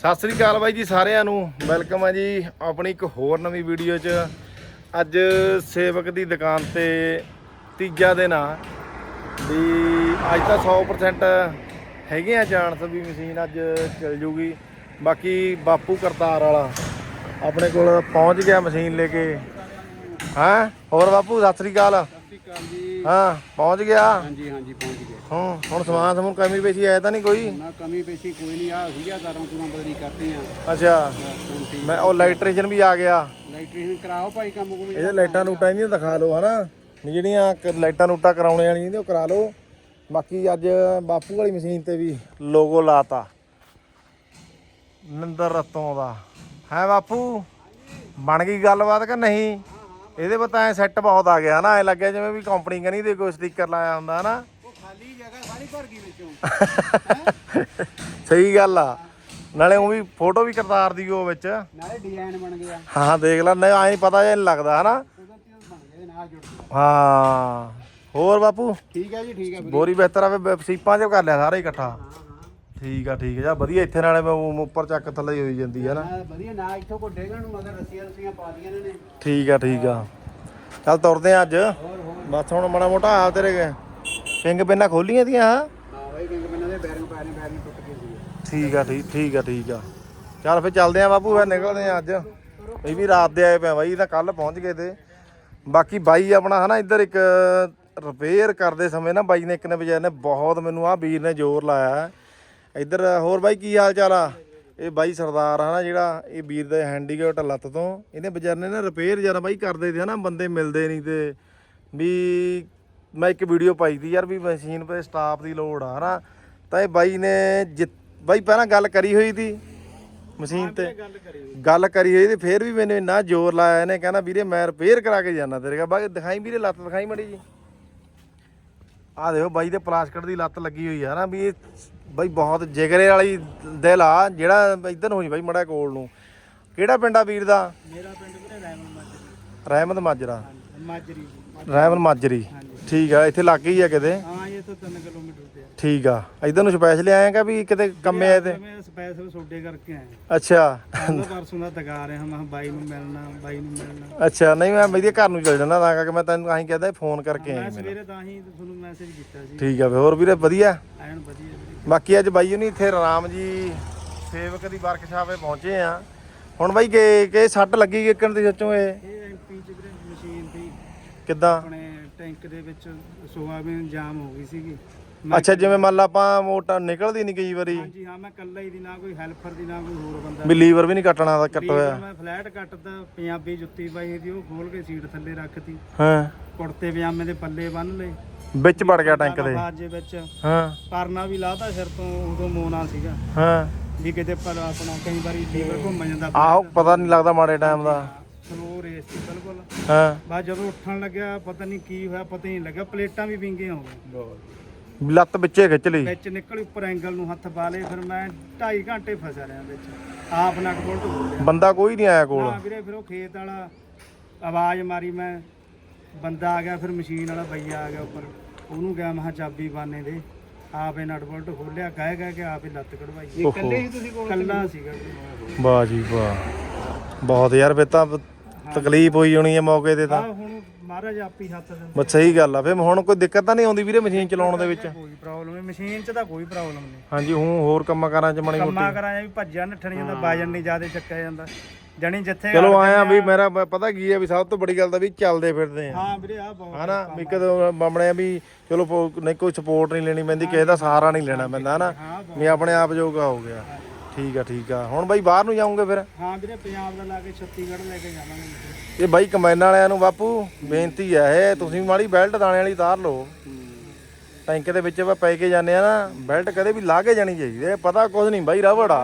ਸਤਿ ਸ੍ਰੀ ਅਕਾਲ ਬਾਈ ਜੀ ਸਾਰਿਆਂ ਨੂੰ। ਵੈਲਕਮ ਹੈ ਜੀ ਆਪਣੀ ਇੱਕ ਹੋਰ ਨਵੀਂ ਵੀਡੀਓ 'ਚ। ਅੱਜ ਸੇਵਕ ਦੀ ਦੁਕਾਨ ਤੇ ਤੀਜਾ ਦਿਨ ਆ। ਵੀ ਅੱਜ ਤਾਂ 100% ਹੈਗੇ ਆ ਚਾਂਸ ਵੀ ਮਸ਼ੀਨ ਅੱਜ ਚੱਲ ਜੂਗੀ। ਬਾਕੀ ਬਾਪੂ ਕਰਤਾਰ ਵਾਲਾ ਆਪਣੇ ਕੋਲ ਪਹੁੰਚ ਗਿਆ ਮਸ਼ੀਨ ਲੈ ਕੇ। ਹਾਂ? ਹੋਰ ਬਾਪੂ, ਸਤਿ ਸ੍ਰੀ ਅਕਾਲ। ਅਕਾਲ ਜੀ। ਹਾਂ ਪਹੁੰਚ ਗਿਆ। ਹਾਂਜੀ ਹਾਂਜੀ ਪਹੁੰਚ ਗਏ ਹਾਂ ਹੁਣ ਸਮਾਨ ਸਮੂਨ ਕਮੀ ਪੇਸ਼ੀ ਆਇਆ ਤਾਂ ਨਹੀਂ ਕੋਈ? ਨਾ ਕਮੀ ਪੇਸ਼ੀ ਕੋਈ ਨਹੀਂ ਆ ਸੀਗਾ ਤਾਰਾਂ ਤੂਰਾਂ ਬਦਲੀ ਕਰਦੇ ਆ। ਅੱਛਾ। ਮੈਂ ਉਹ ਇਲੈਕਟ੍ਰੀਸ਼ੀਅਨ ਵੀ ਆ ਗਿਆ। ਇਲੈਕਟ੍ਰੀਸ਼ੀਅਨ ਕਰਾਓ ਭਾਈ ਕੰਮ ਕੋਈ ਇਹਦੇ ਲਾਈਟਾਂ ਲੂਟਾਂ ਨਹੀਂ ਦਿਖਾ ਲਓ ਹਨਾ। ਜਿਹੜੀਆਂ ਕ- ਲਾਈਟਾਂ ਲੂਟਾਂ ਕਰਾਉਣੇ ਵਾਲੀਆਂ ਨੇ ਉਹ ਕਰਾ ਲਓ। ਬਾਕੀ ਅੱਜ ਬਾਪੂ ਵਾਲੀ ਮਸ਼ੀਨ ਤੇ ਵੀ ਲੋਗੋ ਲਾਤਾ। ਨਿੰਦਰ ਰਤੋਂ ਦਾ। ਹੈ ਬਾਪੂ? ਬਣ ਗਈ ਗੱਲਬਾਤ ਕਿ ਨਹੀਂ? ਇਹਦੇ ਪਤਾ ਐ ਸੈੱਟ ਬਹੁਤ ਆ ਗਿਆ ਨਾ ਐ ਲੱਗਿਆ ਜਿਵੇਂ ਵੀ ਕੰਪਨੀ ਕਨੀ ਦੇ ਕੋਈ ਸਟicker ਲਾਇਆ ਹੁੰਦਾ ਹਨਾ। ਉਹ ਖਾਲੀ ਜਗ੍ਹਾ ਸਾਰੀ ਭਰ ਗਈ ਵਿੱਚੋਂ। ਸਹੀ ਗੱਲ ਆ। ਨਾਲੇ ਉਹ ਵੀ ਫੋਟੋ ਵੀ ਕਰਤਾਰ ਦੀ ਉਹ ਵਿੱਚ। ਨਾਲੇ ਡਿਜ਼ਾਈਨ ਬਣ ਗਿਆ। ਹਾਂ ਦੇਖ ਲੈ ਨਹੀਂ ਐਂ ਪਤਾ ਨਹੀਂ ਲੱਗਦਾ ਹਨਾ। ਤੇ ਹਾਂ ਹੋਰ ਬਾਪੂ? ਠੀਕ ਹੈ ਜੀ ਠੀਕ ਹੈ ਬੋਰੀ ਬਿਹਤਰ ਆਵੇ ਬ- ਸੀਪਾਂ 'ਚ ਕਰ ਲਿਆ ਸਾਰਾ ਇਕੱਠਾ। ਠੀਕ ਆ ਠੀਕ ਆ। ਜਾ ਵਧੀਆ ਇੱਥੇ ਨਾਲੇ ਉਹ ਉੱਪਰ ਚੱਕ ਥੱਲੇ ਹੀ ਹੋਈ ਜਾਂਦੀ ਹੈ ਨਾ। ਹਾਂ ਵਧੀਆ ਨਾ ਇੱਥੋਂ ਕੋ ਡੇਗਣ ਨੂੰ ਮਗਰ ਰੱਸੀਆਂ ਰੱਸੀਆਂ ਪਾ ਦੀਆਂ ਨੇ। ਠੀਕ ਆ ਠੀਕ ਆ। ਚੱਲ ਤੁਰਦੇ ਆ ਅੱਜ। ਹੋਰ ਹੋਰ। ਬਸ ਹੁਣ ਮਾੜਾ ਮੋਟਾ ਆ ਤੇਰੇ ਪਿੰਗ ਪਿੰਨਾ ਖੋਲੀਆਂ ਦੀਆਂ ਹਾਂ? ਹਾਂ ਬਾਈ ਕਿੰਗ ਮੈਨਾਂ ਦੇ ਬੈਰਿੰਗ ਪੈਰਿੰਗ ਬੈਰਿੰਗ ਟੁੱਟ ਗਏ ਸੀ ਠੀਕ ਆ ਠੀਕ ਠੀਕ ਆ ਠੀਕ ਆ। ਚੱਲ ਫੇਰ ਚੱਲਦੇ ਆ ਬਾਪੂ ਫੇਰ ਨਿਕਲਦੇ ਆ ਅੱਜ। ਇਹ ਵੀ ਰਾਤ ਦੇ ਆਏ ਪਏ ਆ ਬਾਈ ਇਹ ਤਾਂ ਕੱਲ ਪਹੁੰਚ ਗਏ ਤੇ। ਬਾਕੀ ਬਾਈ ਆਪਣਾ ਹਨਾ ਇੱਧਰ ਇੱਕ ਰਿਪੇਅਰ ਕਰਦੇ ਸਮੇਂ ਨਾ ਬਾਈ ਨੇ ਇੱਕ ਨੇ ਵਿਚਾਰੇ ਨੇ ਬਹੁਤ ਮੈਨੂੰ ਆ ਵੀਰ ਨੇ ਜ਼ੋਰ ਲਾਇਆ। ਹੈ। ਇੱਧਰ ਹੋਰ ਬਾਈ ਕੀ ਹਾਲ ਚਾਲ ਆ? ਇਹ ਬਾਈ ਸਰਦਾਰ ਆ ਨਾ ਜਿਹੜਾ ਇਹ ਵੀਰ ਦੇ ਹੈਂਡੀਕੈਪਟ ਲੱਤ ਤੋਂ। ਇਹਨੇ ਵਿਚਾਰੇ ਨੇ ਨਾ ਰਿਪੇਅਰ ਜਰਾ ਬਾਈ ਕਰਦੇ ਤੇ ਹਨਾ ਬੰਦੇ ਮਿਲਦੇ ਨਹੀਂ ਤੇ। ਵੀ ਮੈਂ ਇੱਕ ਵੀਡੀਓ ਪਾਈ ਤੀ ਯਾਰ ਵੀ ਮਸ਼ੀਨ 'ਤੇ ਸਟਾਫ ਦੀ ਲੋੜ ਆ ਹਨਾ। ਤਾਂ ਇਹ ਬਾਈ ਨੇ ਬਾਈ ਪਹਿਲਾਂ ਗੱਲ ਕਰੀ ਹੋਈ ਤੀ ਮਸ਼ੀਨ ਤੇ। ਗੱਲ ਕਰੀ ਹੋਈ ਤੇ ਫੇਰ ਵੀ ਮੈਨੂੰ ਇੰਨਾ ਜ਼ੋਰ ਲਾਇਆ ਇਹਨੇ ਕਹਿੰਦਾ ਵੀਰੇ ਮੈਂ ਰਿਪੇਅਰ ਕਰਾ ਕੇ ਜਾਣਾ ਤੇਰੇ ਕਾ ਬਾਈ ਦਿਖਾਈ ਵੀਰੇ ਲੱਤ ਦਿਖਾਈ ਮੜੀ ਜੀ ਆ ਦੇਖੋ ਬਾਈ ਦੇ ਪਲਾਸਟਿਕ ਦੀ ਲੱਤ ਲੱਗੀ ਹੋਈ ਆ ਨਾ ਵੀ ਇਹ ਬਾਈ ਬਹੁਤ ਜਿਗਰੇ ਵਾਲੀ ਦਿਲ ਆ ਜਿਹੜਾ ਇੱਧਰ ਨੂੰ ਹੋ ਜੀ ਬਾਈ ਮੜਾ ਕੋਲ ਨੂੰ। ਕਿਹੜਾ ਪਿੰਡ ਆ ਵੀਰ ਦਾ? ਮੇਰਾ ਪਿੰਡ ਵੀਰੇ ਰੈਮਨ ਮਾਜਰੀ। ਰਹਿਮਤ ਮਾਜਰਾ। ਮਾਜਰੀ। ਰਹਿਮਤ ਮਾਜਰੀ। ਠੀਕ ਆ ਇੱਥੇ ਲੱਗ ਹੀ ਆ ਕਿਤੇ? ਹਾਂ ਇਹ ਤਾਂ 3 ਕਿਲੋਮੀਟਰ ਤੇ ਠੀਕ ਆ ਇੱਧਰ ਨੂੰ ਸਪੈਸ਼ਲ ਆਏਗਾ ਵੀ ਕਿਤੇ ਕੰਮੇ ਆਏ ਤੇ? ਮੈਂ ਸਪੈਸ਼ਲ ਸੋਡੇ ਕਰਕੇ ਆਇਆ। ਅੱਛਾ। ਪਰਸੋਂ ਦਾ ਦਗਾ ਰਿਹਾ ਮੈਂ ਬਾਈ ਨੂੰ ਮਿਲਣਾ ਬਾਈ ਨੂੰ ਮਿਲਣਾ। ਅੱਛਾ ਨਹੀਂ ਮੈਂ ਵਧੀਆ ਘਰ ਨੂੰ ਚਲ ਜਾਂਦਾ ਤਾਂ ਕਰਕੇ ਮੈਂ ਤੈਨੂੰ ਆਹੀਂ ਕਹਿੰਦਾ ਫੋਨ ਕਰਕੇ ਆਈ ਮੈਂ ਸਵੇਰੇ ਤਾਂ ਹੀ ਤੁਹਾਨੂੰ ਮੈਸੇਜ ਕੀਤਾ ਸੀ। ਠੀਕ ਆ ਹੋਰ ਵੀਰੇ ਵਧੀਆ? ਐਨ ਵਧੀਆ। ਬਾਕੀ ਅੱਜ ਬਾਈ ਹੁਣੀ ਇੱਥੇ ਰਾਮ ਜੀ ਸੇਵਕ ਦੀ ਵਰਕਸ਼ਾਪੇ ਪਹੁੰਚੇ ਆ। ਹੁਣ ਬਾਈ ਕਿ ਕਿ ਸੱਟ ਲੱਗੀ ਕਿੱਕਣ ਦੀ ਸੱਚੋਂ ਇਹ? ਇਹ ਐਮਪੀ ਚ ਵੀਰੇ ਮਸ਼ੀਨ ਦੀ। ਕਿੱਦਾਂ? ਆਪਣੇ ਟੈਂਕ ਦੇ ਵਿੱਚ ਸੋਆਬੀਨ ਜਾਮ ਹੋ ਗਈ ਸੀਗੀ। ਅੱਛਾ ਜਿਵੇਂ ਮੰਨ ਲਾ ਆਪਾਂ ਮੋਟਾ ਨਿਕਲਦੀ ਨਹੀਂ ਕਈ ਵਾਰੀ। ਹਾਂਜੀ ਹਾਂ ਮੈਂ ਇਕੱਲਾ ਹੀ ਦੀ ਨਾ ਕੋਈ ਹੈਲਪਰ ਦੀ ਨਾ ਕੋਈ ਹੋਰ ਬੰਦਾ। ਵੀ ਲੀਵਰ ਵੀ ਨਹੀਂ ਕੱਟਣਾ ਦਾ ਕੱਟ ਹੋਇਆ। ਮੈਂ ਫਲੈਟ ਕੱਟਦਾ ਪੰਜਾਬੀ ਜੁੱਤੀ ਬਾਈ ਦੀ ਉਹ ਖੋਲ ਕੇ ਸੀਟ ਥੱਲੇ ਰੱਖਤੀ। ਹਾਂ। ਕੁੜਤੇ ਪਜਾਮੇ ਦੇ ਪੱਲੇ ਬੰਨ ਲਏ। ਵਿੱਚ ਵੜ ਗਿਆ ਟੈਂਕ ਦੇ। ਬਾਜੇ ਵਿੱਚ ਹਾਂ। ਪਰਨਾ ਵੀ ਲਾਤਾ ਸਿਰ ਤੋਂ ਉਦੋਂ ਮੋਨਾ ਸੀਗਾ। ਹਾਂ। ਵੀ ਕਿਤੇ ਪਰ ਆਪਣਾ ਕਈ ਵਾਰੀ ਲੀਵਰ ਘੁੰਮ ਜਾਂਦਾ। ਆਹੋ ਪਤਾ ਨਹੀਂ ਲੱਗਦਾ ਮਾੜੇ ਟਾਈਮ ਦਾ। ਸਲੋ ਰੇਸ ਸੀ ਬਿਲਕੁਲ। ਹਾਂ। ਬਾਅਦ ਜਦੋਂ ਉੱਠਣ ਲੱਗਿਆ ਪਤਾ ਨਹੀਂ ਕੀ ਹੋਇਆ ਪਤਾ ਨਹੀਂ ਲੱਗਾ। ਪਲੇਟਾਂ ਵੀ ਵਿੰਗੀਆਂ ਹੋ ਗਈਆਂ। ਲੱਤ ਵਿੱਚੇ ਖਿੱਚ ਲਈ। ਵਿੱਚ ਨਿਕਲ ਉੱਪਰ ਐਂਗਲ ਨੂੰ ਹੱਥ ਪਾ ਲਏ ਫਿਰ ਮੈਂ 2.5 ਘੰਟੇ ਫਸਿਆ ਰਿਹਾ ਵਿੱਚ। ਆਪ ਨਟ ਬੋਲਟ ਹੋ ਗਿਆ ਬੰਦਾ ਕੋਈ ਨਹੀਂ ਆਇਆ ਕੋਲ। ਹਾਂ ਵੀਰੇ ਫਿਰ ਉਹ ਖੇਤ ਵਾਲਾ ਆਵਾਜ਼ ਮਾਰੀ ਮੈਂ। ਬੰਦਾ ਆ ਗਿਆ ਫਿਰ ਮਸ਼ੀਨ ਵਾਲਾ ਭਈਆ ਆ ਗਿਆ ਉੱਪਰ। ਉਹਨੂੰ ਗਿਆ ਮੈਂ ਕਿਹਾ ਚਾਬੀ ਬਾਨੇ ਦੇ। ਆਪੇ ਨਟ ਬੋਲਟ ਖੋਲਿਆ ਕਹਿ ਕਹਿ ਕੇ ਆਪੇ ਲੱਤ ਕਢਵਾਈ। ਇਕੱਲੇ ਹੀ ਤੁਸੀਂ ਕੋਲ ਕੱਲਾ ਸੀਗਾ। ਵਾਹ ਜੀ ਵਾਹ। ਬਹੁਤ ਯਾਰ ਫੇ ਤਾਂ ਤਕਲੀਫ ਹੋਈ ਹੋਣੀ ਹੈ ਮੌਕੇ ਤੇ ਤਾਂ। ਹੁਣ ਮਹਾਰਾਜ ਆਪੀ ਹੱਥ ਦਿੰਦੇ ਬਸ ਸਹੀ ਗੱਲ ਆ ਫੇ ਹੁਣ ਕੋਈ ਦਿੱਕਤ ਤਾਂ ਨਹੀਂ ਆਉਂਦੀ ਵੀਰੇ ਮਸ਼ੀਨ ਚਲਾਉਣ ਦੇ ਵਿੱਚ? ਕੋਈ ਪ੍ਰੋਬਲਮ ਨਹੀਂ ਮਸ਼ੀਨ 'ਚ ਤਾਂ ਕੋਈ ਪ੍ਰੋਬਲਮ ਨਹੀਂ। ਹਾਂਜੀ ਹੁਣ ਹੋਰ ਕੰਮਾਂ ਕਾਰਾਂ ਚ ਮਣੀ ਮੋਟੀ। ਕੰਮਾਂ ਕਰਾਂ ਵੀ ਭੱਜਿਆ ਨੱਠਣ ਜਾਂਦਾ ਬਾਜਣ ਨਹੀਂ ਜ਼ਿਆਦਾ ਚੱਕਿਆ ਜਾਂਦਾ। ਜਣੀ ਜਿੱਥੇ ਚਲੋ ਆਇਆ ਵੀ ਮੇਰਾ ਪ- ਪਤਾ ਕੀ ਹੈ ਵੀ ਸਭ ਤੋਂ ਬੜੀ ਗੱਲ ਤਾਂ ਵੀ ਚੱਲਦੇ ਫਿਰਦੇ ਆ। ਹਾਂ ਵੀਰੇ ਆ ਬਹੁਤ ਹਨਾ? ਵੀ ਕਦੋਂ ਬਾਮਣੇ ਆ ਵੀ ਚਲੋ ਨਹੀਂ ਕੋਈ ਸਪੋਰਟ ਨਹੀਂ ਲੈਣੀ ਪੈਂਦੀ ਕਿਸੇ ਦਾ ਸਹਾਰਾ ਨਹੀਂ ਲੈਣਾ ਪੈਂਦਾ ਹਨਾ? ਵੀ ਆਪਣੇ ਆਪ ਜੋਗਾ ਹੋ ਗਿਆ। ਠੀਕ ਆ ਠੀਕ ਆ। ਹੁਣ ਬਾਈ ਬਾਹਰ ਨੂੰ ਜਾਉਂਗੇ ਫਿਰ? ਹਾਂ ਵੀਰੇ ਪੰਜਾਬ ਦਾ ਲਾ ਕੇ ਛੱਤੀਗੜ੍ਹ ਲੈ ਕੇ ਜਾਵਾਂਗੇ ਵੀਰੇ। ਇਹ ਬਾਈ ਕੰਬਾਈਨ ਵਾਲਿਆਂ ਨੂੰ ਬਾਪੂ ਬੇਨਤੀ ਹੈ ਇਹ ਤੁਸੀਂ ਮਾੜੀ ਬੈਲਟ ਦਾਣੇ ਵਾਲੀ ਤਾਰ ਲਓ। ਟੈਂਕ ਦੇ ਵਿੱਚ ਆਪਾਂ ਪੈ ਕੇ ਜਾਂਦੇ ਆ ਨਾ ਬੈਲਟ ਕਦੇ ਵੀ ਲਾ ਕੇ ਜਾਣੀ ਚਾਹੀਦੀ ਹੈ ਪਤਾ ਕੁਝ ਨਹੀਂ ਬਾਈ ਰਬੜ ਆ।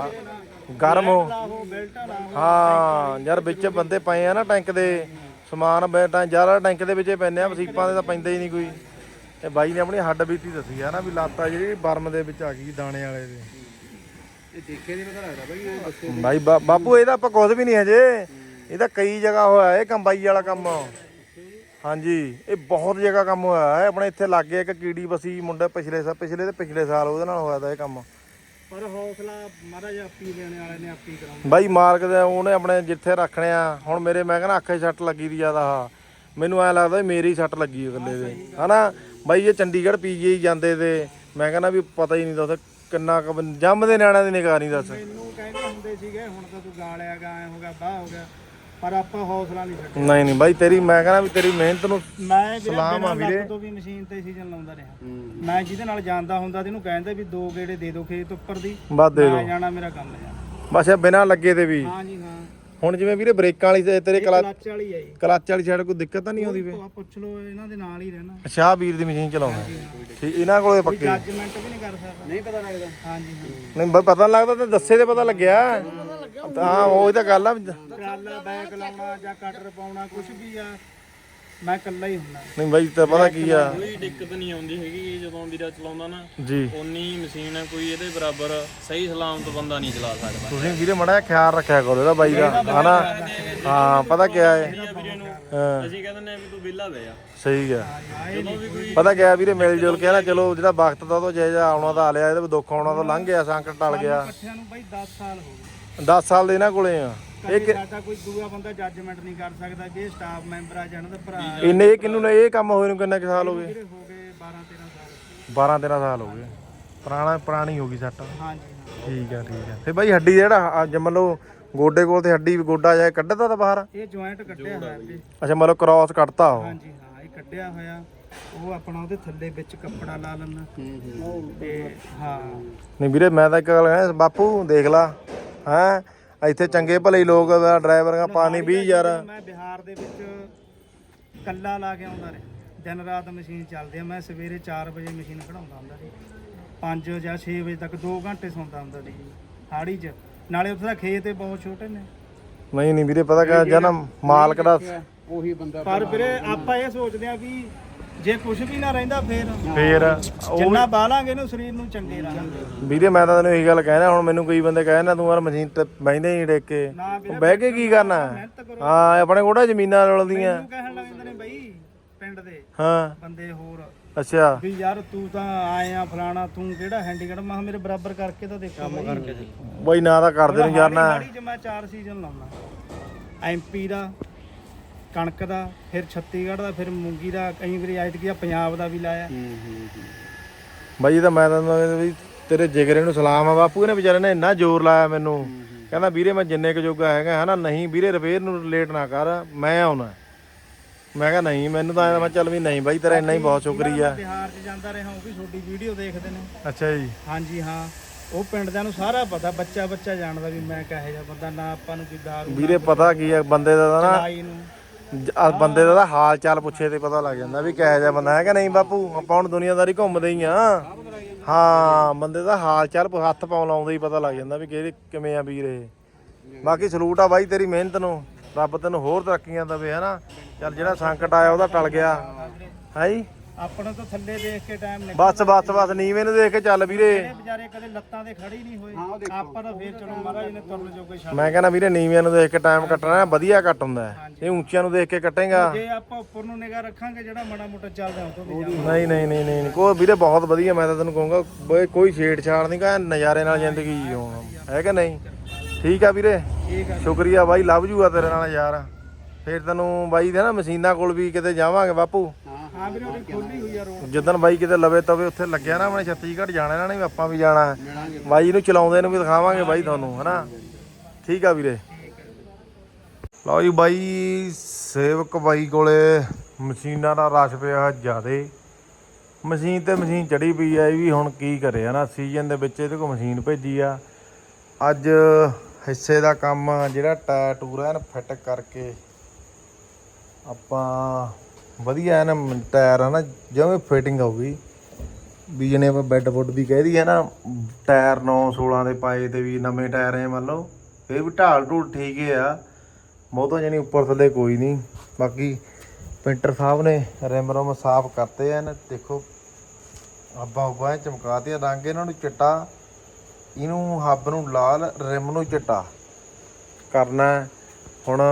ਗਰਮ ਹੋ ਹਾਂ ਯਾਰ ਵਿੱਚ ਬੰਦੇ ਪਏ ਆ ਨਾ ਟੈਂਕ ਦੇ ਸਮਾਨ ਬੈਟਾਂ ਜ਼ਿਆਦਾ ਟੈਂਕ ਦੇ ਵਿੱਚ ਪੈਂਦੇ ਆ ਵਸੀਪਾਂ ਦੇ ਤਾਂ ਪੈਂਦਾ ਹੀ ਨਹੀਂ ਕੋਈ। ਤੇ ਬਾਈ ਨੇ ਆਪਣੀ ਹੱਡ ਬੀਤੀ ਦੱਸੀ ਆ ਨਾ ਵੀ ਲਾਤਾ ਜਿਹੜੀ ਬਰਮ ਦੇ ਵਿੱਚ ਆ ਗਈ ਦਾਣੇ ਵਾਲੇ ਦੇ। ਇਹ ਦੇਖੇ ਨਹੀਂ ਪਤਾ ਲੱਗਦਾ ਬਈ ਬਾਪੂ ਇਹਦਾ ਆਪਾਂ ਕੁਝ ਵੀ ਨਹੀਂ ਹਜੇ। ਇਹਦਾ ਕਈ ਜਗ੍ਹਾ ਹੋਇਆ ਇਹ ਕੰਬਾਈ ਵਾਲਾ ਕੰਮ। ਹਾਂਜੀ ਇਹ ਬਹੁਤ ਜਗ੍ਹਾ ਕੰਮ ਹੋਇਆ ਹੈ ਆਪਣੇ ਇੱਥੇ ਲੱਗੇ ਇੱਕ ਕੀੜੀ ਬਸੀ ਮੁੰਡਾ ਪਿਛਲੇ ਸਾਲ ਪਿਛਲੇ ਤੇ ਪਿਛਲੇ ਸਾਲ ਉਹਦੇ ਨਾਲ ਹੋਇਆ ਤਾਂ ਇਹ ਕੰਮ। ਪਰ ਹੌਸਲਾ ਮਹਾਰਾਜ ਆਪੀ ਦੇਣੇ ਵਾਲੇ ਨੇ ਆਪੀ ਕਰਾਉਣਾ ਬਾਈ ਮਾਲਕ ਦੇ ਉਹਨੇ ਆਪਣੇ ਜਿੱਥੇ ਰੱਖਣੇ ਆ ਹੁਣ ਮੇਰੇ ਮੈਂ ਕਹਿੰਦਾ ਅੱਖੇ ਸੱਟ ਲੱਗੀ ਦੀ ਜ਼ਿਆਦਾ ਆ ਮੈਨੂੰ ਐ ਲੱਗਦਾ ਵੀ ਮੇਰੀ ਸੱਟ ਲੱਗੀ ਇਕੱਲੇ ਦੇ। ਹਨਾ? ਬਾਈ ਇਹ ਚੰਡੀਗੜ੍ਹ ਪੀਜੀਆਈ ਜਾਂਦੇ ਤੇ ਮੈਂ ਕਹਿੰਦਾ ਵੀ ਪਤਾ ਹੀ ਨਹੀਂ ਦਾ ਉੱਥੇ ਕਿੰਨਾ ਕੁ ਬੰ- ਜੰਮਦੇ ਨਿਆਣਿਆਂ ਦੀ ਨਿਗਾਹ ਨਹੀਂ ਦੱਸ। ਮੈਨੂੰ ਕਹਿੰਦੇ ਹੁੰਦੇ ਸੀਗੇ ਹੁਣ ਤਾਂ ਤੂੰ ਗਾਲਿਆ ਗਾ ਐ ਹੋ ਗਿਆ ਬਾਹ ਹੋ ਗਿਆ। ਪਰ ਆਪਾਂ ਹੌਸਲਾ ਨਹੀਂ ਛੱਡਿਆ। ਨਹੀਂ ਨਹੀਂ ਬਾਈ ਤੇਰੀ ਮੈਂ ਕਹਿੰਦਾ ਵੀ ਤੇਰੀ ਮਿਹਨਤ ਨੂੰ ਮੈਂ ਸਲਾਮ ਆ ਵੀਰੇ। ਤੋਂ ਵੀ ਮਸ਼ੀਨ ਤੇ ਸੀਜ਼ਨ ਲਾਉਂਦਾ ਰਿਹਾ। ਮੈਂ ਜਿਹਦੇ ਨਾਲ ਜਾਂਦਾ ਹੁੰਦਾ ਤੇ ਇਹਨੂੰ ਕਹਿੰਦੇ ਵੀ ਦੋ ਗੇੜੇ ਦੇ ਦਿਓ ਖੇਤ ਉੱਪਰ ਦੀ। ਬਸ ਦੇ ਦੋ। ਜਾਣਾ ਮੇਰਾ ਕੰਮ ਹੈ। ਬਸ ਇਹ ਬਿਨਾਂ ਲੱਗੇ ਤੇ ਵੀ। ਹਾਂ ਜੀ ਹਾਂ। ਹੁਣ ਜਿਵੇਂ ਵੀਰੇ ਬ੍ਰੇਕਾਂ ਵਾਲੀ ਤੇ ਤੇਰੇ ਕਲਾ ਕਲੱਚ ਵਾਲੀ ਹੈ ਜੀ। ਕਲੱਚ ਵਾਲੀ ਸਾਈਡ ਕੋਈ ਦਿੱਕਤ ਤਾਂ ਨਹੀਂ ਆਉਂਦੀ ਵੇ? ਉਹ ਪੁੱਛ ਲਓ ਇਹਨਾਂ ਦੇ ਨਾਲ ਹੀ ਰਹਿਣਾ। ਅੱਛਾ ਆਹ ਵੀਰ ਦੀ ਮਸ਼ੀਨ ਚਲਾਉਂਦਾ। ਠੀਕ ਇਹਨਾਂ ਕੋਲੇ ਕੋਈ ਪੱਕੇ। ਜੱਜਮੈਂਟ ਵੀ ਨਹੀਂ ਕਰ ਸਕਦਾ। ਨਹੀਂ ਪਤਾ ਲੱਗਦਾ। ਹਾਂ ਜੀ ਹਾਂ। ਨਹੀਂ ਬਈ ਪਤਾ ਨੀ ਲੱਗਦਾ ਤੇ ਦੱਸੇ ਤੇ ਪਤਾ ਲੱਗਿਆ। ਹਾਂ ਉਹ ਤਾਂ ਗੱਲ ਆ ਗੱਲ ਬੈਕ ਲਾਉਣਾ ਜਾਂ ਕਟਰ ਪਾਉਣਾ ਕੁਝ ਵੀ ਆ। ਮੈਂ ਇਕੱਲਾ ਹੀ ਹੁੰਦਾ। ਨਹੀਂ ਬਾਈ ਤੇ ਪਤਾ ਕੀ ਆ? ਕੋਈ ਦਿੱਕਤ ਨਹੀਂ ਆਉਂਦੀ ਹੈਗੀ ਜਦੋਂ ਵੀਰਾ ਚਲਾਉਂਦਾ ਨਾ ਜੀ। ਉਨੀ ਮਸ਼ੀਨ ਹੈ ਕੋਈ ਇਹਦੇ ਬਰਾਬਰ ਸਹੀ ਸਲਾਮਤ ਬੰਦਾ ਨਹੀਂ ਚਲਾ ਸਕਦਾ। ਤੁਸੀਂ ਵੀਰੇ ਮੜਾ ਖਿਆਲ ਰੱਖਿਆ ਕਰੋ ਇਹਦਾ ਬਾਈ ਦਾ ਹਨਾ? ਹਾਂ ਪਤਾ ਕੀ ਹੈ? ਅਸੀਂ ਕਹਿੰਦੇ ਨੇ ਵੀ ਤੂੰ ਵਿਹਲਾ ਬਹਿ ਜਾ। ਸਹੀ ਹੈ ਜਦੋਂ ਵੀ ਕੋਈ ਪਤਾ ਕਿਆ ਵੀਰੇ ਮਿਲ ਜੁਲ ਕੇ ਨਾ ਚਲੋ ਜਿਹੜਾ ਵਕਤ ਦਾ ਉਹ ਜੇ ਜਾ ਆਉਣਾ ਤਾਂ ਆ ਲਿਆ ਇਹਦੇ ਦੁੱਖ ਆਉਣਾ ਤਾਂ ਲੰਘ ਗਿਆ ਸੰਕਟ ਟਲ ਗਿਆ। ਇਕੱਠਿਆਂ ਨੂੰ ਬਾਈ 10 ਸਾਲ ਹੋ ਗਏ। 10 ਸਾਲ ਦੇ ਇਹਨਾਂ ਕੋਲੇ ਆ। ਕਦੇ ਸਾਡਾ ਕੋਈ ਦੂਆ ਬੰਦਾ ਜੱਜਮੈਂਟ ਨਹੀਂ ਕਰ ਸਕਦਾ ਕਿ ਇਹ ਸਟਾਫ ਮੈਂਬਰ ਆ ਜਾਂ ਇਹਨਾਂ ਦਾ ਭਰਾ ਆ। ਇੰਨੇ ਇਹ ਕਿੰਨੂੰ ਨੇ ਇਹ ਕੰਮ ਹੋਏ ਨੂੰ ਕਿੰਨਾ ਕੁ ਸਾਲ ਹੋ ਗਏ? ਹੋ ਗਏ 12 13 ਸਾਲ। 12 13 ਸਾਲ ਹੋ ਗਏ। ਪੁਰਾਣਾ ਪੁਰਾਣੀ ਹੋ ਗਈ ਸੱਟ। ਹਾਂ ਜੀ ਹਾਂ। ਠੀਕ ਆ ਠੀਕ ਆ। ਤੇ ਬਾਈ ਹੱਡੀ ਜਿਹੜਾ ਅੱਜ ਮੰਨ ਲਓ ਗੋਡੇ ਕੋਲ ਤੇ ਹੱਡੀ ਵੀ ਗੋਡਾ ਜਾਏ ਕੱਢਦਾ ਤਾਂ ਬਾਹਰ? ਇਹ ਜੁਆਇੰਟ ਕੱਢਿਆ ਹੋਇਆ ਵੀਰੇ ਅੱਛਾ ਮੰਨ ਲਓ ਕ੍ਰਾਸ ਕੱਢਤਾ ਉਹ। ਹਾਂ ਜੀ ਹਾਂ ਇਹ ਕੱਢਿਆ ਹੋਇਆ। ਉਹ ਆਪਣਾ ਉਹਦੇ ਥੱਲੇ ਵਿੱਚ ਕੱਪੜਾ ਲਾ ਲੈਣਾ ਤੇ ਹਾਂ। ਨਹੀਂ ਵੀਰੇ ਮੈਂ ਤਾਂ ਇੱਕ ਗੱਲ ਕਹਿੰਦਾ ਬਾਪੂ ਦੇਖ ਲਾ। ਹੈ? ਇੱਥੇ ਚੰਗੇ ਭਲੇ ਲੋਕ ਡਰਾਈਵਰਾਂ ਪਾਣੀ 20000 ਮੈਂ ਬਿਹਾਰ ਦੇ ਵਿੱਚ ਕੱਲਾ ਲਾ ਕੇ ਆਉਂਦਾ ਰਿਹਾ ਦਿਨ ਰਾਤ ਮਸ਼ੀਨ ਚੱਲਦੀ ਆ ਮੈਂ ਸਵੇਰੇ 4 ਵਜੇ ਮਸ਼ੀਨ ਖੜਾਉਂਦਾ ਹੁੰਦਾ ਸੀ। 5 ਜਾਂ 6 ਵਜੇ ਤੱਕ 2 ਘੰਟੇ ਸੌਂਦਾ ਹੁੰਦਾ ਸੀ ਹਾੜੀ 'ਚ। ਨਾਲੇ ਉੱਥੇ ਦਾ ਖੇਤ ਬਹੁਤ ਛੋਟੇ ਨੇ। ਨਹੀਂ ਨਹੀਂ ਵੀਰੇ ਪਤਾ ਕਿ ਜਨਮ ਮਾਲਕ ਦਾ ਪਰ ਵੀਰੇ ਆਪਾਂ ਇਹ ਸੋਚਦੇ ਆ ਵੀ ਜੇ ਕੁਝ ਵੀ ਨਾ ਰਹਿੰਦਾ ਫੇਰ ਫੇਰ ਉਹ ਜਿੰਨਾ ਬਾਲਾਂਗੇ ਨੂੰ ਸਰੀਰ ਨੂੰ ਚੰਗੇ ਰਹਾਂਗੇ ਵੀਰੇ ਮੈਂ ਤਾਂ ਤੈਨੂੰ ਇਹੀ ਗੱਲ ਕਹਿਣਾ ਹੁਣ ਮੈਨੂੰ ਕਈ ਬੰਦੇ ਕਹਿੰਦੇ ਤੂੰ ਯਾਰ ਮਸ਼ੀਨ ਤੇ ਬਹਿੰਦੇ ਹੀ ਡੇਕ ਕੇ। ਨਾ ਵੀਰੇ ਉਹ ਬਹਿ ਕੇ ਕੀ ਕਰਨਾ? ਹਾਂ ਆਪਣੇ ਕੋਲ ਜ਼ਮੀਨਾਂ ਰੁਲਦੀਆਂ। ਮੈਨੂੰ ਕਹਿਣ ਲੱਗ ਜਾਂਦੇ ਨੇ ਬਈ ਪਿੰਡ ਦੇ ਹਾਂ। ਬੰਦੇ ਹੋਰ। ਅੱਛਾ। ਵੀ ਯਾਰ ਤੂੰ ਤਾਂ ਆਏ ਆ ਫਲਾਣਾ ਤੂੰ ਕਿਹੜਾ ਹੈਂਡੀਕੈਪ ਮੈਂ ਕਿਹਾ ਮੇਰੇ ਬਰਾਬਰ ਕਰਕੇ ਤਾਂ ਦੇਖੋ ਕੰਮ ਕਰਕੇ ਬਈ ਨਾ ਤਾਂ ਕਰਦੇ ਨੂੰ ਜਾਣਾ ਹਾੜੀ ਚ ਮੈਂ ਚਾਰ ਸੀਜ਼ਨ ਲਾਉਣਾ। ਐਮਪੀ ਦਾ ਕਣਕ ਦਾ ਫਿਰ ਛੱਤੀਗੜ੍ਹ ਦਾ ਫਿਰ ਮੂੰਗੀ ਦਾ ਕਈ ਵਾਰੀ ਆਇਤ ਗਿਆ ਪੰਜਾਬ ਦਾ ਵੀ ਲਾਇਆ। ਬਾਈ ਇਹ ਤਾਂ ਮੈਂ ਤਾਂ ਵੀ ਤੇਰੇ ਜਿਗਰੇ ਨੂੰ ਸਲਾਮ ਆ ਬਾਪੂ ਇਹਨੇ ਵਿਚਾਰੇ ਨੇ ਇੰਨਾ ਜ਼ੋਰ ਲਾਇਆ ਮੈਨੂੰ। ਕਹਿੰਦਾ ਵੀਰੇ ਮੈਂ ਜਿੰਨੇ ਕੁ ਜੋਗਾ ਹੈਗਾ ਹਨਾ ਨਹੀਂ ਵੀਰੇ ਰਿਪੇਅਰ ਨੂੰ ਲੇਟ ਨਾ ਕਰ ਮੈਂ ਆਉਣਾ। ਮੈਂ ਕਿਹਾ ਨਹੀਂ ਮੈਨੂੰ ਤਾਂ ਐਂ ਮੈਂ ਚੱਲ ਵੀ ਨਹੀਂ ਬਾਈ ਤੇਰਾ ਇੰਨਾ ਹੀ ਬਹੁਤ ਸ਼ੁਕਰੀਆ। ਬਿਹਾਰ ਚ ਜਾਂਦਾ ਰਿਹਾ ਉਹ ਵੀ ਛੋਟੀ ਵੀਡੀਓ ਦੇਖਦੇ ਨੇ। ਅੱਛਾ ਜੀ। ਹਾਂਜੀ ਹਾਂ। ਉਹ ਪਿੰਡ ਦਿਆਂ ਨੂੰ ਸਾਰਾ ਪਤਾ ਬੱਚਾ ਬੱਚਾ ਜਾਣਦਾ ਵੀ ਮੈਂ ਕਹੇ ਜਾ ਬੰਦਾ ਨਾ ਆਪਾਂ ਨੂੰ ਕੋਈ ਦਾਰੂ ਵੀਰੇ ਪਤਾ ਕੀ ਆ ਬੰਦੇ ਦਾ ਤਾਂ ਨਾ ਨੂੰ। ਆ ਬੰਦੇ ਦਾ ਤਾਂ ਹਾਲ ਚਾਲ ਪੁੱਛੇ ਤੇ ਪਤਾ ਲੱਗ ਜਾਂਦਾ ਵੀ ਕਿਹੋ ਜਿਹਾ ਬੰਦਾ ਹੈ ਕਿ ਨਹੀਂ ਬਾਪੂ? ਆਪਾਂ ਹੁਣ ਦੁਨੀਆਦਾਰੀ ਘੁੰਮਦੇ ਹੀ ਆ ਹਾਂ, ਬੰਦੇ ਦਾ ਹਾਲ ਚਾਲ ਹੱਥ ਪਾਉਣ ਲਾਉਂਦੇ ਹੀ ਪਤਾ ਲੱਗ ਜਾਂਦਾ ਵੀ ਕਿਹੜੇ, ਕਿਵੇਂ ਆ ਵੀਰ ਇਹ। ਬਾਕੀ ਸਲੂਟ ਆ ਬਾਈ ਤੇਰੀ ਮਿਹਨਤ ਨੂੰ, ਰੱਬ ਤੈਨੂੰ ਹੋਰ ਤਰੱਕੀਆਂ ਦੇਵੇ ਹਨਾ। ਚੱਲ ਜਿਹੜਾ ਸੰਕਟ ਆਇਆ ਉਹਦਾ ਟਲ ਗਿਆ। ਹੈ ਜੀ? ਆਪਣਾ ਤਾਂ ਥੱਲੇ ਦੇਖ ਕੇ ਟਾਈਮ ਨਿਕਲ ਬਸ ਬਸ ਬਸ ਨੀਵੇਂ ਨੂੰ ਦੇਖ ਕੇ ਚੱਲ ਵੀਰੇ। ਇਹ ਵਿਚਾਰੇ ਕਦੇ ਲੱਤਾਂ ਤੇ ਖੜੀ ਨਹੀਂ ਹੋਏ ਆਪਾਂ ਤਾਂ ਫੇਰ ਚਲੋ ਮਹਾਰਾਜ ਨੇ ਤੁਰਨ ਜੋਗੇ ਛੱਡ ਮੈਂ ਕਹਿੰਦਾ ਵੀਰੇ ਨੀਵਿਆਂ ਨੂੰ ਦੇਖ ਕੇ ਟਾਈਮ ਕੱਟਣਾ ਵਧੀਆ ਕੱਟ ਹੁੰਦਾ ਹੈ। ਇਹ ਉੱਚਿਆਂ ਨੂੰ ਦੇਖ ਕੇ ਕੱਟੇਗਾ। ਜੇ ਆਪਾਂ ਉੱਪਰ ਨੂੰ ਨਿਗਾਹ ਰੱਖਾਂਗੇ ਜਿਹੜਾ ਮਾੜਾ ਮੋਟਾ ਚੱਲਦਾ ਉਹ ਤੋਂ ਵੀ ਜ਼ਿਆਦਾ। ਨਹੀਂ ਨਹੀਂ ਨਹੀਂ ਨਹੀਂ ਕੋਈ ਵੀਰੇ ਬਹੁਤ ਵਧੀਆ ਮੈਂ ਤਾਂ ਤੈਨੂੰ ਕਹੂੰਗਾ ਬਈ ਕੋਈ ਛੇੜਛਾੜ ਨਹੀਂ ਕਾ ਨਜ਼ਾਰੇ ਨਾਲ ਜ਼ਿੰਦਗੀ ਜਿਉਂ ਹੈ ਕਿ ਨਹੀਂ? ਠੀਕ ਆ ਵੀਰੇ। ਠੀਕ ਆ ਸ਼ੁਕਰੀਆ ਬਾਈ ਲਵ ਜੂਗਾ ਤੇਰੇ ਨਾਲ ਯਾਰ। ਫੇਰ ਤੈਨੂੰ ਬਾਈ ਦੇ ਨਾ ਮਸ਼ੀਨਾਂ ਕੋਲ ਵੀ ਕਿਤੇ ਜਾਵਾਂਗੇ ਬਾਪੂ। ਹਾਂ ਵੀਰੇ, ਉਹਦੀ ਖੋਲੀ ਹੋਈ ਆ ਰੋਡ। ਜਿੱਦਣ ਬਾਈ ਕਿਤੇ ਲਵੇ ਤਵੇ ਉੱਥੇ ਲੱਗਿਆ ਨਾ ਆਪਣੇ ਛੱਤੀਸਗੜ੍ਹ ਜਾਣਾ, ਇਹਨਾਂ ਨੇ ਵੀ ਆਪਾਂ ਵੀ ਜਾਣਾ। ਹੈ। ਬਾਈ ਨੂੰ ਚਲਾਉਂਦੇ ਨੂੰ ਵੀ ਦਿਖਾਵਾਂਗੇ ਬਾਈ ਤੁਹਾਨੂੰ, ਹਨਾ? ਠੀਕ ਆ ਵੀਰੇ। ਲਓ ਜੀ ਬਾਈ, ਸੇਵਕ ਬਾਈ ਕੋਲੇ ਮਸ਼ੀਨਾਂ ਦਾ ਰਸ਼ ਪਿਆ ਜਿਆਦੇ। ਮਸ਼ੀਨ ਤੇ ਮਸ਼ੀਨ ਚੜੀ ਪਈ ਆ, ਇਹ ਵੀ ਹੁਣ ਕੀ ਕਰੇ, ਹਨਾ? ਸੀਜ਼ਨ ਦੇ ਵਿੱਚ ਇਹਦੇ ਕੋਲ ਮਸ਼ੀਨ ਭੇਜੀ ਆ। ਅੱਜ ਹਿੱਸੇ ਦਾ ਕੰਮ ਜਿਹੜਾ ਟਾਇਰ ਟੂਰ ਐਨ ਫਿੱਟ ਕਰਕੇ ਆਪਾਂ ਵਧੀਆ ਹੈ ਨਾ ਟਾਇਰ ਆ ਨਾ ਜਿਵੇਂ ਫਿਟਿੰਗ ਹੋਊਗੀ। ਵੀ ਜਿਹਨੇ ਆਪਾਂ ਬੈੱਡ ਬੁੱਡ ਵੀ ਕਹਿ ਦਈਏ ਨਾ ਟਾਇਰ 9 16 ਦੇ ਪਾਏ ਤੇ ਵੀ ਨਵੇਂ ਟਾਇਰ ਐ ਮੰਨ ਲਓ ਇਹ ਵੀ ਢਾਲ ਢੂਲ ਠੀਕ ਹੀ ਆ। ਬਹੁਤਾ ਜਾਨੀ ਉੱਪਰ ਥੱਲੇ ਕੋਈ ਨਹੀਂ। ਬਾਕੀ ਪੇਂਟਰ ਸਾਹਿਬ ਨੇ ਰਿਮ ਰਮ ਸਾਫ਼ ਕਰਤੇ ਐਨ ਦੇਖੋ। ਅੱਬਾ ਉੱਬਾ ਚਮਕਾਤੇ ਆ, ਰੰਗ ਇਹਨਾਂ ਨੂੰ ਚਿੱਟਾ ਇਹਨੂੰ ਹੱਬ ਨੂੰ ਲਾਲ ਰਿਮ ਨੂੰ ਚਿੱਟਾ। ਕਰਨਾ ਹੁਣ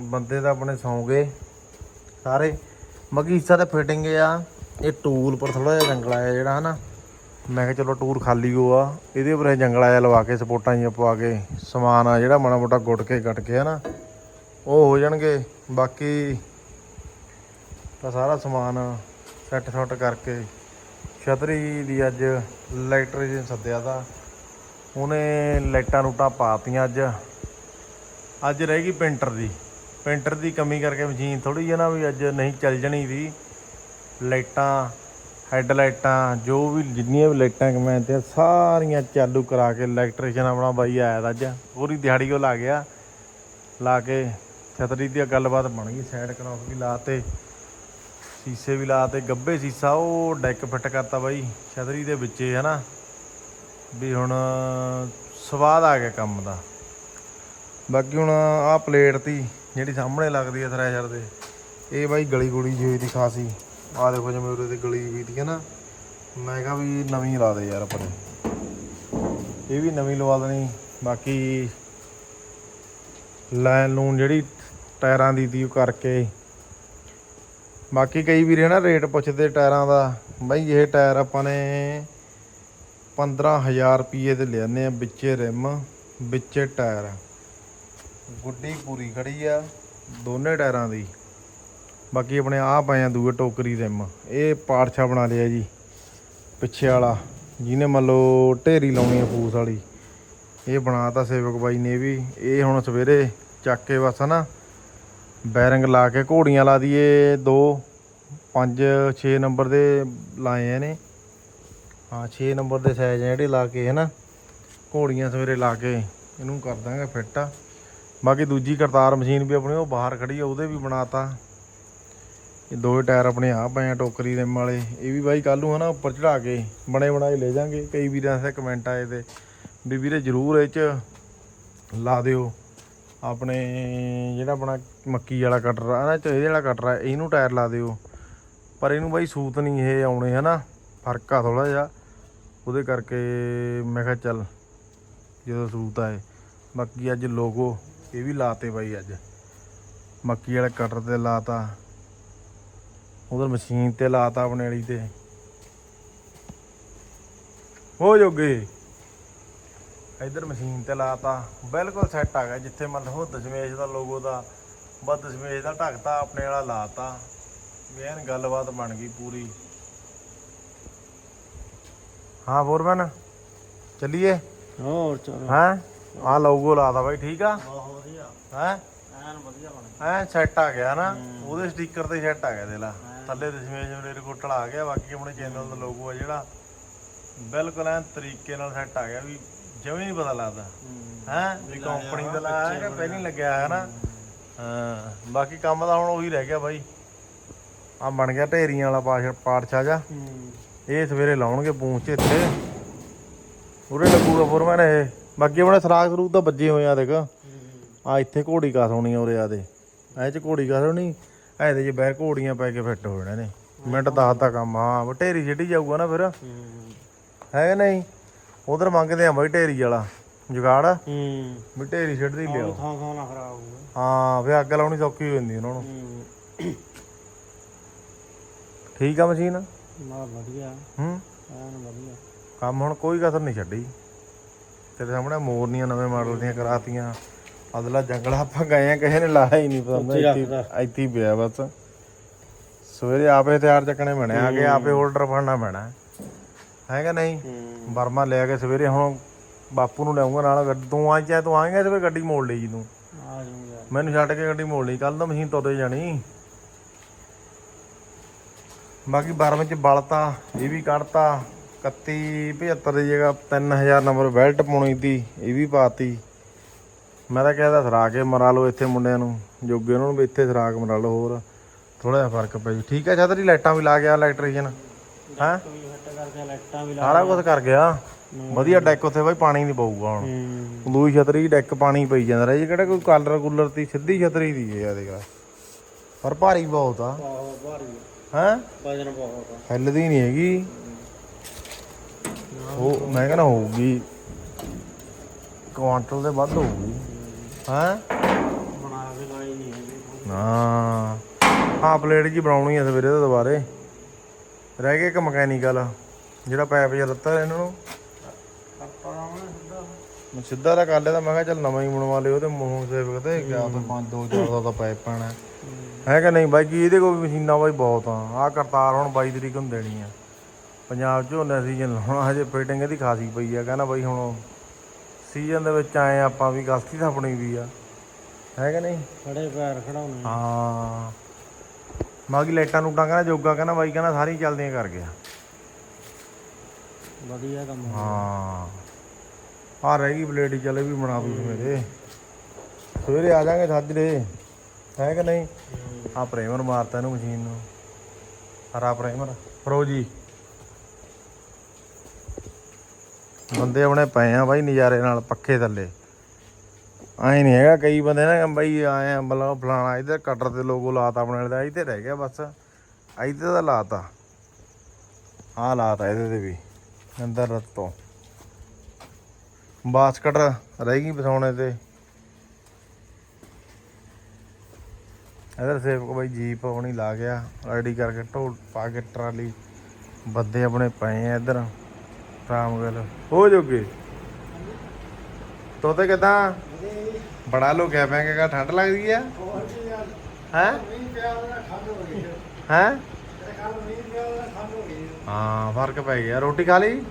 ਬੰਦੇ ਤਾਂ ਆਪਣੇ ਸੌਂ ਗਏ। ਸਾਰੇ। ਮਗੀਸਾ ਤੇ ਫਿਟਿੰਗ ਆ, ਇਹ ਟੂਲ ਪਰ ਥੋੜਾ ਜਿਹਾ ਜੰਗਲਾ ਆ ਜਿਹੜਾ ਹਨਾ। ਮੈਂ ਕਿਹਾ ਚਲੋ ਟੂਰ ਖਾਲੀ ਹੋ ਆ, ਇਹਦੇ ਉੱਪਰ ਇਹ ਜੰਗਲ ਆਇਆ ਲਵਾ ਕੇ ਸਪੋਰਟਾਂ ਜਿਹੀਆਂ ਪਵਾ ਕੇ, ਸਮਾਨ ਆ ਜਿਹੜਾ ਮਾੜਾ ਮੋਟਾ ਗੁੱਟ ਕੇ ਕੱਟ ਕੇ ਹਨਾ। ਉਹ ਹੋ ਜਾਣਗੇ, ਬਾਕੀ ਤਾਂ ਸਾਰਾ ਸਮਾਨ ਸੈੱਟ ਸੈੱਟ ਕਰਕੇ, ਛਤਰੀ ਦੀ ਅੱਜ ਇਲੈਕਟ੍ਰੀਸ਼ੀਅਨ ਸੱਦਿਆ ਤਾਂ। ਉਹਨੇ ਲਾਈਟਾਂ ਰੂਟਾਂ ਪਾਤੀਆਂ ਅੱਜ। ਅੱਜ ਰਹਿ ਗਈ ਪੇਂਟਰ ਦੀ। ਪੇਂਟਰ ਦੀ ਕਮੀ ਕਰਕੇ ਮਸ਼ੀਨ ਥੋੜੀ ਜਿਹੀ ਨਾ ਵੀ ਅੱਜ ਨਹੀਂ ਚੱਲ ਜਣੀ ਸੀ ਲਾਈਟਾਂ ਹੈੱਡ ਲਾਈਟਾਂ ਜੋ ਵੀ ਜਿੰਨੀਆਂ ਵੀ ਲਾਈਟਾਂ ਕਮੈਂ ਤੇ ਸਾਰੀਆਂ ਚਾਲੂ ਕਰਾ ਕੇ ਇਲੈਕਟ੍ਰੀਸ਼ੀਅਨ ਆਪਣਾ ਬਾਈ ਆਇਆ ਤਾ ਅੱਜ। ਪੂਰੀ ਦਿਹਾੜੀ ਉਹ ਲਾ ਗਿਆ। ਲਾ ਕੇ ਛਤਰੀ ਦੀ ਗੱਲਬਾਤ ਬਣ ਗਈ ਸਾਈਡ ਕਨੌਕ ਵੀ ਲਾਤੇ ਸੀਸੇ ਵੀ ਲਾਤੇ ਗੱਬੇ ਸੀਸਾ, ਉਹ ਡੈਕ ਫਿੱਟ ਕਰਤਾ ਬਾਈ ਛਤਰੀ ਦੇ ਵਿੱਚ ਹੈ ਨਾ ਵੀ ਹੁਣ ਸਵਾਦ ਆ ਗਿਆ ਕੰਮ ਦਾ। ਬਾਕੀ ਹੁਣ ਆਹ ਪਲੇਟ ਤੀ। ਜਿਹੜੀ ਸਾਹਮਣੇ ਲੱਗਦੀ ਹੈ ਥ੍ਰੈਸ਼ਰ ਦੇ, ਇਹ ਬਾਈ ਗਲੀ ਗੁਲੀ ਜਿਹੀ ਹੋਈ ਦੀ ਖਾਸੀ। ਆ ਦੇਖੋ ਜਿਵੇਂ ਉਰੇ ਤੇ ਗਲੀ ਵੀ ਤੀ ਹੈ ਨਾ, ਮੈਂ ਕਿਹਾ ਵੀ ਨਵੀਂ ਲਾ ਦੇ ਯਾਰ ਪਰੇ ਇਹ ਵੀ ਨਵੀਂ ਲਵਾ ਦੇਣੀ, ਬਾਕੀ ਲਾਈਨ ਲੂਨ ਜਿਹੜੀ ਟਾਇਰਾਂ ਦੀ ਤੀ ਉਹ ਕਰਕੇ। ਬਾਕੀ ਕਈ ਵੀਰੇ ਨਾ ਰੇਟ ਪੁੱਛਦੇ ਟਾਇਰਾਂ ਦਾ, ਬਾਈ ਇਹ ਟਾਇਰ ਆਪਾਂ ਨੇ 15000 ਰੁਪਏ ਦੇ ਲਿਆਨੇ ਆ ਵਿੱਚੇ ਰਿਮ, ਵਿੱਚੇ ਟਾਇਰ। ਗੁੱਡੀ ਪੂਰੀ ਖੜੀ ਆ, ਦੋਨੇ ਟਾਇਰਾਂ ਦੀ। ਬਾਕੀ ਆਪਣੇ ਆ ਪਏ ਆ ਦੂਏ ਟੋਕਰੀ ਰਿਮ ਇਹ ਪਾਰਛਾ ਬਣਾ ਲਿਆ ਜੀ, ਪਿੱਛੇ ਵਾਲਾ, ਜਿਹਨੇ ਮੰਨ ਲਓ ਢੇਰੀ ਲਾਉਣੀ ਆ ਫੂਸ ਵਾਲੀ। ਇਹ ਬਣਾਤਾ ਸੇਵਕ ਬਾਈ ਨੇ ਵੀ। ਇਹ ਹੁਣ ਸਵੇਰੇ ਚੱਕ ਕੇ ਬਸ ਨਾ ਬੈਰਿੰਗ ਲਾ ਕੇ ਘੋੜੀਆਂ ਲਾ ਦਈਏ 2 5 6 ਨੰਬਰ ਦੇ ਲਾਏ ਆ ਨੇ। ਹਾਂ 6 ਨੰਬਰ ਦੇ ਸਾਈਜ਼ ਜਿਹੜੇ ਲਾ ਕੇ ਹੈ ਨਾ ਘੋੜੀਆਂ ਸਵੇਰੇ ਲਾ ਕੇ, ਇਹਨੂੰ ਕਰ ਦਾਂਗੇ ਫਿੱਟ ਆ। ਬਾਕੀ ਦੂਜੀ ਕਰਤਾਰ ਮਸ਼ੀਨ ਵੀ ਆਪਣੀ ਉਹ ਬਾਹਰ ਖੜੀ ਆ, ਉਹਦੇ ਵੀ ਬਣਾਤਾ। ਇਹ ਦੋਵੇਂ ਟਾਇਰ ਆਪਣੇ ਆ ਪਏ ਆ, ਟੋਕਰੀ ਦੇ ਵਾਲੇ। ਇਹ ਵੀ ਬਾਈ ਕੱਲ ਨੂੰ ਹਨਾ ਉੱਪਰ ਚੜਾ ਕੇ ਬਣੇ ਬਣਾਏ ਲੈ ਜਾਾਂਗੇ। ਕਈ ਵੀਰਾਂ ਦੇ ਕਮੈਂਟ ਆਏ ਤੇ ਵੀ ਵੀਰੇ ਜਰੂਰ ਇਹ ਚ ਲਾ ਦਿਓ। ਆਪਣੇ ਜਿਹੜਾ ਆਪਣਾ ਮੱਕੀ ਵਾਲਾ ਕਟਰ ਆ ਨਾ ਇਹਦੇ ਵਾਲਾ ਕਟਰ ਆ, ਇਹਨੂੰ ਟਾਇਰ ਲਾ ਦਿਓ। ਪਰ ਇਹਨੂੰ ਬਾਈ ਸੂਤ ਨਹੀਂ ਇਹ ਆਉਣੇ ਹਨਾ। ਫ਼ਰਕ ਆ ਥੋੜਾ ਜਿਹਾ। ਉਹਦੇ ਕਰਕੇ ਮੈਂ ਕਿਹਾ ਚੱਲ ਜਦੋਂ ਸੂਤ ਆਏ। ਬਾਕੀ ਅੱਜ ਲੋਗੋ ਇਹ ਵੀ ਲਾਤੇ ਬਾਈ ਅੱਜ। ਮੱਕੀ ਵਾਲੇ ਕਟਰ ਤੇ ਲਾਤਾ। ਉਧਰ ਮਸ਼ੀਨ ਤੇ ਲਾਤਾ ਆਪਣੇ ਵਾਲੀ ਤੇ। ਹੋ ਜੋਗੇ। ਇਧਰ ਮਸ਼ੀਨ ਤੇ ਲਾਤਾ। ਬਿਲਕੁਲ ਸੈੱਟ ਆ ਗਿਆ ਜਿੱਥੇ ਮਤਲਬ ਉਹ ਦਸ਼ਮੇਸ਼ ਦਾ ਲੋਗੋ ਦਾ ਬਸ ਦਸ਼ਮੇਸ਼ ਦਾ ਢੱਕਤਾ ਆਪਣੇ ਵਾਲਾ ਲਾਤਾ। ਐਨ ਗੱਲਬਾਤ ਬਣ ਗਈ ਪੂਰੀ। ਹਾਂ ਫੋਰਮੈਨ ਚੱਲੀਏ? ਹੋਰ ਚਲੋ। ਹੈਂ? ਆ ਲੋਗੋ ਲਾਤਾ ਬਾਈ ਠੀਕ ਆ? ਬਹੁਤ ਵਧੀਆ ਹੈਂ? ਐਨ ਵਧੀਆ ਬਣ ਐ ਸੈੱਟ ਆ ਗਿਆ ਨਾ। ਉਹਦੇ ਸਟicker ਤੇ ਸੈੱਟ ਆ ਗਿਆ ਦੇ ਲਾ। ਥੱਲੇ ਦਸ਼ਮੇਸ਼ ਮੇਰੇ ਕੋਟਲ ਆ ਗਿਆ ਬਾਕੀ ਆਪਣੇ ਚੈਨਲ ਦਾ ਲੋਗੋ ਆ ਜਿਹੜਾ ਬਿਲਕੁਲ ਐਨ ਤਰੀਕੇ ਨਾਲ ਸੈੱਟ ਆ ਗਿਆ ਵੀ ਜਿਵੇਂ ਨਹੀਂ ਪਤਾ ਲੱਗਦਾ। ਹੈ। ਵੀ ਕੰਪਨੀ ਦਾ ਲਾਇਆ ਕਿ ਪਹਿਲਾਂ ਹੀ ਲੱਗਿਆ ਹੈ ਨਾ। ਹਾਂ ਬਾਕੀ ਕੰਮ ਤਾਂ ਹੁਣ ਉਹੀ ਰਹਿ ਗਿਆ ਬਾਈ। ਆ ਬਣ ਗਿਆ ਢੇਰੀਆਂ ਵਾਲਾ ਪਾਰਛਾ ਜਾ ਇਹ ਸਵੇਰੇ ਲਾਉਣਗੇ ਪੂੰਛ ਇੱਥੇ। ਉਰੇ ਲੱਗੂਗਾ ਫੋਰਮੈਨ ਇਹ। ਬਾਕੀ ਆਪਣੇ ਸਰਾਗ ਸਰੂਗ ਤਾਂ ਵੱਜੇ ਹੋਏ ਆ ਦੇਖ। ਆ ਇੱਥੇ ਘੋੜੀ ਕਾਸ ਹੋਣੀ ਆ ਉਰੇ ਆ ਦੇ। ਐ ਚ ਘੋੜੀ ਕਾਸ ਹੋਣੀ ਇਹਦੇ ਚ ਬੈਰ ਘੋੜੀਆਂ ਪੈ ਕੇ ਫਿੱਟ ਹੋ ਜਾਣੇ ਨੇ। ਮਿੰਟ ਦਸ ਦਾ ਕੰਮ ਹਾਂ ਢੇਰੀ ਛੱਡੀ ਜਾਊਗਾ ਨਾ ਫਿਰ। ਹੈ ਕਿ ਨਹੀਂ? ਉਧਰ ਮੰਗਦੇ ਆ ਬਾਈ ਢੇਰੀ ਵਾਲਾ ਜੁਗਾੜ। ਹੂੰ। ਵੀ ਢੇਰੀ ਛੱਡਦੀ ਲਿਆਓ ਥਾਂ ਥਾਂ ਨਾ ਖਰਾਬ ਹੋਊਗਾ ਹਾਂ ਫੇ ਅੱਗ ਲਾਉਣੀ ਸੌਖੀ ਹੋ ਜਾਂਦੀ ਉਹਨਾਂ ਨੂੰ। ਠੀਕ ਆ ਮਸ਼ੀਨ? ਮਾ ਵਧੀਆ। ਹੂੰ। ਐਨ ਵਧੀਆ। ਕੰਮ ਹੁਣ ਕੋਈ ਕਸਰ ਨਹੀਂ ਛੱਡੀ। ਤੇਰੇ ਸਾਹਮਣੇ ਮੋਰਨੀਆਂ ਨਵੇਂ ਮਾਡਲ ਦੀਆਂ ਕਰਾਤੀਆਂ। ਅਦਲਾ ਜੰਗਲ ਆਪਾਂ ਗਏ ਆ ਕਿਸੇ ਨੇ ਲਾਇਆ ਹੀ ਨਹੀਂ ਪਤਾ ਇੱਥੇ। ਇੱਥੇ ਹੀ ਪਿਆ ਬਸ। ਸਵੇਰੇ ਆਪੇ ਤਿਆਰ ਚੱਕਣੇ ਪੈਣੇ ਆ ਕੇ ਆਪੇ ਹੋਲਡਰ ਫੜਨਾ ਪੈਣਾ। ਹੈਗਾ ਨਹੀਂ? ਬਰਮਾ ਲੈ ਕੇ ਸਵੇਰੇ ਹੁਣ ਬਾਪੂ ਨੂੰ ਲਿਆਉਂਗਾ ਨਾਲ ਗੱਡੀ ਤੂੰ ਆ ਚਾਹੇ ਤੂੰ ਆਏਂਗਾ ਤੇ ਗੱਡੀ ਮੋੜ ਲਈ ਜੀ ਤੂੰ। ਆ ਜਾਊਗਾ ਮੈਨੂੰ ਛੱਡ ਕੇ ਗੱਡੀ ਮੋੜ ਲਈ ਕੱਲ ਤਾਂ ਮਸ਼ੀਨ ਤੁਰਦੇ ਜਾਣੀ। ਬਾਕੀ ਬਰਮ ਚ ਬਲਤਾ ਇਹ ਵੀ ਕੱਢਤਾ 31 75 ਦੀ ਜਗ੍ਹਾ 3000 ਨੰਬਰ ਬੈਲਟ ਪਾਉਣੀ ਤੀ ਇਹ ਵੀ ਪਾਤੀ। ਮੈਂ ਤਾਂ ਕਹਿੰਦਾ ਸਰਾ ਕੇ ਮਰਾ ਲਓ ਇੱਥੇ ਮੁੰਡਿਆਂ ਨੂੰ ਜੋਗੇ ਉਹਨਾਂ ਨੂੰ ਵੀ ਇੱਥੇ ਸਰਾਕ ਮਰਾ ਲਓ ਹੋਰ। ਥੋੜਾ ਜਿਹਾ ਫ਼ਰਕ ਪੈ ਜੂ। ਠੀਕ ਹੈ ਛਤਰੀ ਲਾਈਟਾਂ ਵੀ ਲਾ ਗਿਆ ਇਲੈਕਟ੍ਰੀਸ਼ੀਅਨ ਹੈ? ਸਾਰਾ ਕੁਝ ਕਰ ਗਿਆ। ਵਧੀਆ ਡੈਕ ਉੱਥੇ ਬਾਈ ਪਾਣੀ ਨਹੀਂ ਪਊਗਾ ਹੁਣ। ਦੂਈ ਛਤਰੀ ਡੈਕ ਪਾਣੀ ਪਈ ਜਾਂਦਾ ਰਿਹਾ। ਜੀ ਕਿਹੜਾ ਕੋਈ ਕਲਰ ਕੂਲਰ ਦੀ ਸਿੱਧੀ ਛਤਰੀ ਦੀ ਹੈ ਆ ਦੇਖ ਪਰ ਭਾਰੀ ਬਹੁਤ ਆ। ਹੈ? ਵਜਨ ਬਹੁਤ ਆ। ਹਿੱਲਦੀ ਨਹੀਂ ਹੈਗੀ। ਉਹ ਮੈਂ ਕਹਿੰਦਾ ਹੋਊਗੀ। ਕੁਆਂਟਲ ਦੇ ਵੱਧ ਹੋਊਗੀ। ਹੈ? ਬਣਾ ਕੇ ਨਹੀਂ ਹੈਗੀ ਨਾ ਹਾਂ ਪਲੇਟ ਜੀ ਬਣਾਉਣੀ ਆ ਸਵੇਰੇ ਤੋਂ ਦੁਬਾਰੇ। ਰਹਿ ਗਏ ਇੱਕ ਮਕੈਨੀਕਲ, ਜਿਹੜਾ ਪੈਪ ਜਿਹਾ ਦਿੱਤਾ ਇਹਨਾਂ ਨੂੰ। ਆਪਾਂ ਸਿੱਧਾ ਮੈਂ ਸਿੱਧਾ ਤਾਂ ਕਰ ਲਿਆ ਤਾਂ ਮੈਂ ਕਿਹਾ ਚੱਲ ਨਵਾਂ ਹੀ ਬਣਵਾ ਲਿਓ ਤੇ ਮੂੰਹ ਸੇਵਕ ਤੇ ਕਿਆ ਤਾਂ 5 2 4 ਦਾ ਪਾਈਪ ਪਾਣਾ। ਹੈ ਕਿ ਨਹੀਂ ਬਾਈ ਜੀ, ਇਹਦੇ ਕੋਲ ਵੀ ਮਸ਼ੀਨਾਂ ਬਾਈ ਬਹੁਤ ਆ। ਆ ਕਰਤਾਰ ਹੁਣ 22 ਤਰੀਕ ਨੂੰ ਦੇਣੀ ਆ। ਪੰਜਾਬ ਚ ਝੋਨੇ ਸੀਜ਼ਨ ਲਾਉਣਾ ਹਜੇ ਫਿਟਿੰਗ ਇਹਦੀ ਖਾਸੀ ਪਈ ਆ। ਕਹਿੰਦਾ ਬਾਈ ਹੁਣ ਸੀਜ਼ਨ ਦੇ ਵਿੱਚ ਆਏ ਆਪਾਂ ਵੀ ਗਲਤੀ ਤਾਂ ਆਪਣੀ ਵੀ ਆ। ਹੈ ਕਿ ਨਹੀਂ? ਖੜੇ ਪੈਰ ਖੜਾਉਣੇ ਹਾਂ। ਮਾਗੀ ਲਾਈਟਾਂ ਨੂੰ ਕਹਿੰਦਾ ਜੋਗਾ ਕਹਿੰਦਾ ਬਾਈ ਕਹਿੰਦਾ ਸਾਰੀਆਂ ਚੱਲਦੀਆਂ ਕਰ ਗਿਆ। ਵਧੀਆ ਕੰਮ ਹਾਂ। ਆ ਰਹਿ ਗਈ ਪਲੇਟ ਹੀ ਚੱਲੇ ਵੀ ਬਣਾ ਦੂ ਸਵੇਰੇ। ਸਵੇਰੇ ਆ ਜਾਾਂਗੇ ਸਾਜਰੇ ਹੈ ਕਿ ਨਹੀਂ? ਆ ਪ੍ਰੇਮਰ ਮਾਰਤਾ ਇਹਨੂੰ ਮਸ਼ੀਨ ਨੂੰ। ਹਰਾ ਪ੍ਰੇਮਰ। ਫਰੋਜੀ। ਬੰਦੇ ਆਪਣੇ ਪਏ ਆ ਬਾਈ ਨਜ਼ਾਰੇ ਨਾਲ ਪੱਖੇ ਥੱਲੇ। ਆਏ ਨਹੀਂ ਹੈਗਾ ਕਈ ਬੰਦੇ ਨਾ ਬਾਈ ਆਏ ਆ, ਮਤਲਬ ਫਲਾਣਾ ਇਧਰ ਕਟਰ ਤੇ ਲੋਗੋ ਲਾਤਾ ਆਪਣੇ ਵਾਲੇ ਦਾ, ਇੱਥੇ ਰਹਿ ਗਿਆ ਬਸ। ਇੱਧਰ ਦਾ ਲਾਤਾ। ਆ ਲਾਤਾ ਇਹਦੇ ਤੇ ਵੀ, ਅੰਦਰ ਰਤੋਂ। ਬਾਸਕਟ ਰਹਿ ਗਈ ਬਸਾਉਣੇ ਤੇ। ਇਧਰ ਸੇਵਕ ਬਾਈ ਜੀਪ ਆਪਣੀ ਲਾ ਗਿਆ ਰੈਡੀ ਕਰਕੇ ਢੋਲ ਪਾ ਕੇ ਟਰਾਲੀ। ਬੱਦੇ ਆਪਣੇ ਪਏ ਆ ਇਧਰ। ਰਾਮਗਲ ਹੋ ਜੋਗੇ? ਤੋਤੇ ਕਿਦਾਂ? ਬੜਾ ਲੋਕਿਆ ਪੈਂਗਾ ਠੰਡ ਲੱਗਦੀ ਆ? ਹੈ? ਹੈ? ਹਾਂ, ਫ਼ਰਕ ਪੈ ਗਿਆ। ਰੋਟੀ ਖਾ ਲਈ?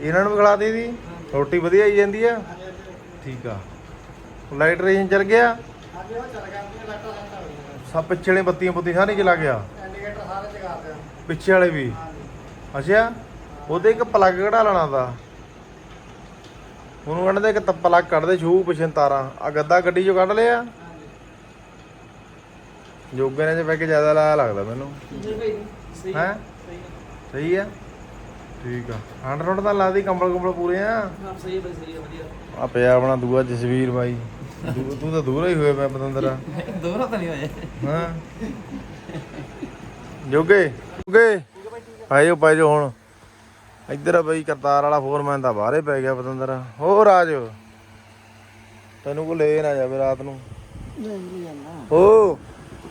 ਇਹਨਾਂ ਨੂੰ ਵੀ ਖਿਲਾ ਦੀ ਦੀ ਰੋਟੀ ਵਧੀਆ ਆਈ ਜਾਂਦੀ ਆ? ਠੀਕ ਆ। ਲਾਈਟ ਰੇਂਜ ਚਲ ਗਿਆ? ਸਭ ਪਿੱਛੇ ਵਾਲੇ ਬੱਤੀਆਂ ਬੁੱਤੀ ਸਾਰੀ ਚਲਾ ਗਿਆ? ਪਿੱਛੇ ਵਾਲੇ ਵੀ? ਅੱਛਾ। ਉਹਦੇ ਇੱਕ ਪਲੱਗ ਕਢਾ ਲੈਣਾ ਦਾ। ਉਹਨੂੰ ਕਹਿੰਦੇ ਇੱਕ ਪਲੱਗ ਕੱਢ ਦੇ ਛੂ ਪਿਛੇ ਤਾਰਾਂ। ਆ ਗੱਦਾ ਗੱਡੀ ਚੋਂ ਕੱਢ ਲਿਆ। ਜੋਗੇ ਨੇ ਜੇ ਬੈ ਕੇ ਜ਼ਿਆਦਾ ਲਾਇਆ ਲੱਗਦਾ ਮੈਨੂੰ। ਹੈ? ਸਹੀ ਆ? ਠੀਕ ਆ। ਹੰਡ ਰੋਡ ਤਾਂ ਲਾਦੀ ਕੰਬਲ ਕੰਬਲ ਪੂਰੇ ਆ। ਸਹੀ ਬਈ ਸਹੀ ਵਧੀਆ। ਆ ਪਿਆ ਆਪਣਾ ਦੂਆ ਜਸਵੀਰ ਬਾਈ। ਤੂੰ ਤਾਂ ਦੂਰ ਹੀ ਹੋਇਆ ਪਿਆ ਪਤੰਦਰ। ਦੋਹਰਾ ਤਾਂ ਨਹੀਂ ਹੋਏ ਹਾਂ? ਜੋਗੇ? ਜੋਗੇ? ਆਇਓ ਪੈ ਜਾਓ ਹੁਣ। ਇੱਧਰ ਆ ਬਈ ਕਰਤਾਰ ਵਾਲਾ ਫੋਰਮੈਨ ਤਾਂ ਬਾਹਰੇ ਪੈ ਗਿਆ ਪਤੰਦਰ। ਹੋਰ ਆ ਜਾਓ। ਤੈਨੂੰ ਕੋ ਲੈ ਨਾ ਜਾਵੇ ਰਾਤ ਨੂੰ। ਨਹੀਂ ਜਾਂਦਾ। ਓ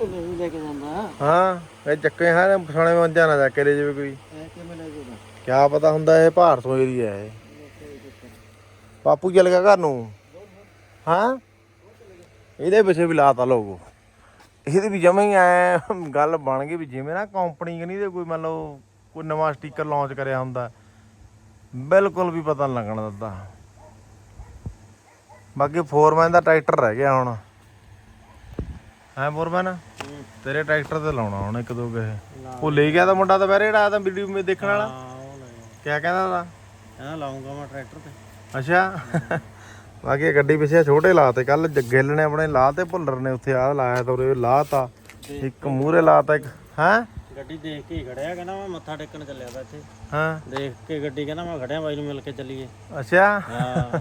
ਨਹੀਂ ਲੈ ਕੇ ਜਾਂਦਾ। ਹਾਂ ਇਹ ਚੱਕੇ ਹਾਂ ਪਛਾਣੇ ਮੰਜਾ ਨਾ ਜਾ ਕੇ ਲੈ ਜਾਵੇ ਕੋਈ। ਇਹ ਕਿਵੇਂ ਲੈ ਜੂਗਾ ਕਿਆ ਪਤਾ ਹੁੰਦਾ ਇਹ ਭਾਰਤੋਂ ਏਰੀਆ ਹੈ। ਪਾਪੂ ਚੱਲ ਗਿਆ ਘਰ ਨੂੰ। ਹਾਂ? ਇਹਦੇ ਪਿੱਛੇ ਵੀ ਲਾਤਾ ਲੋਗੋ ਇਹਦੇ ਵੀ ਜਮੇ ਹੀ ਐ ਗੱਲ ਬਣ ਗਈ ਵੀ ਜਿਵੇਂ ਨਾ ਕੰਪਨੀ ਕਨੀ ਦੇ ਕੋਈ ਮੰਨ ਲਓ ਕੋਈ ਨਵਾਂ ਸਟicker ਲਾਂਚ ਕਰਿਆ ਹੁੰਦਾ। ਬਿਲਕੁਲ ਵੀ ਪਤਾ ਨਹੀਂ ਲੱਗਣ ਦਿੰਦਾ। ਬਾਕੀ ਫੋਰਮੈਨ ਦਾ ਟਰੈਕਟਰ ਰਹਿ ਗਿਆ ਹੁਣ। ਹੈ ਫੋਰਮੈਨ? ਤੇਰੇ ਟਰੈਕਟਰ ਤੇ ਲਾਉਣਾ ਹੁਣ ਇੱਕ ਦੋ ਕਹੇ ਉਹ ਲੈ ਗਿਆ ਤਾਂ ਮੁੰਡਾ ਤਾਂ ਬਹਿਰੇ ਜਿਹੜਾ ਆਇਆ ਤਾਂ ਵੀਡੀਓ ਮੇ ਦੇਖਣ ਵਾਲਾ। ਕਿਆ ਕਹਿੰਦਾ ਤਾ ਕਹਿੰਦਾ ਲਾਉਂਗਾ ਮੈਂ ਟਰੈਕਟਰ ਤੇ। ਅੱਛਾ। ਬਾਕੀ ਗੱਡੀ ਪਿੱਛੇ ਛੋਟੇ ਲਾਤੇ ਕੱਲ ਗਿੱਲ ਨੇ ਆਪਣੇ ਲਾਤੇ ਭੁੱਲਰ ਨੇ ਉੱਥੇ ਆ ਲਾਇਆ ਤਾਂ ਉਰੇ ਲਾਤਾ। ਇੱਕ ਮੂਰੇ ਲਾਤਾ ਇੱਕ। ਹਾਂ? ਗੱਡੀ ਦੇਖ ਕੇ ਹੀ ਖੜਿਆ ਕਹਿੰਦਾ ਮੈਂ ਮੱਥਾ ਟੇਕਣ ਚੱਲਿਆ ਤਾ ਇੱਥੇ। ਹਾਂ। ਦੇਖ ਕੇ ਗੱਡੀ ਕਹਿੰਦਾ ਮੈਂ ਖੜਿਆ ਬਾਈ ਨੂੰ ਮਿਲ ਕੇ ਚੱਲੀਏ। ਅੱਛਾ? ਹਾਂ।